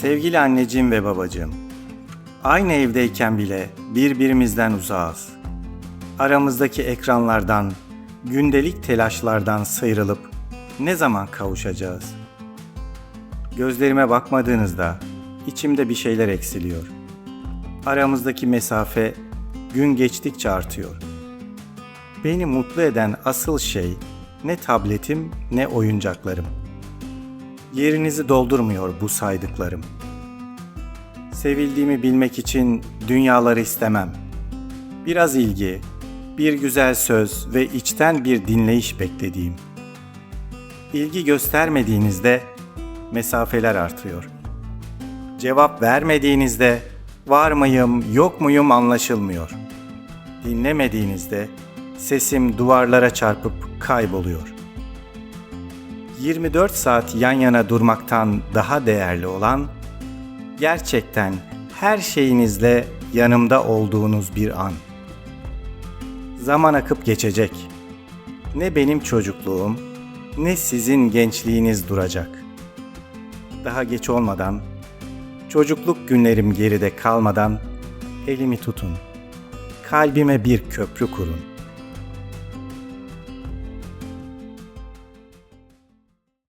Sevgili anneciğim ve babacığım, aynı evdeyken bile birbirimizden uzağız. Aramızdaki ekranlardan, gündelik telaşlardan sıyrılıp ne zaman kavuşacağız? Gözlerime bakmadığınızda içimde bir şeyler eksiliyor. Aramızdaki mesafe gün geçtikçe artıyor. Beni mutlu eden asıl şey ne tabletim ne oyuncaklarım. Yerinizi doldurmuyor bu saydıklarım. Sevildiğimi bilmek için dünyaları istemem. Biraz ilgi, bir güzel söz ve içten bir dinleyiş beklediğim. İlgi göstermediğinizde mesafeler artıyor. Cevap vermediğinizde var mıyım, yok muyum anlaşılmıyor. Dinlemediğinizde sesim duvarlara çarpıp kayboluyor. 24 saat yan yana durmaktan daha değerli olan gerçekten her şeyinizle yanımda olduğunuz bir an. Zaman akıp geçecek. Ne benim çocukluğum ne sizin gençliğiniz duracak. Daha geç olmadan, çocukluk günlerim geride kalmadan elimi tutun. Kalbime bir köprü kurun.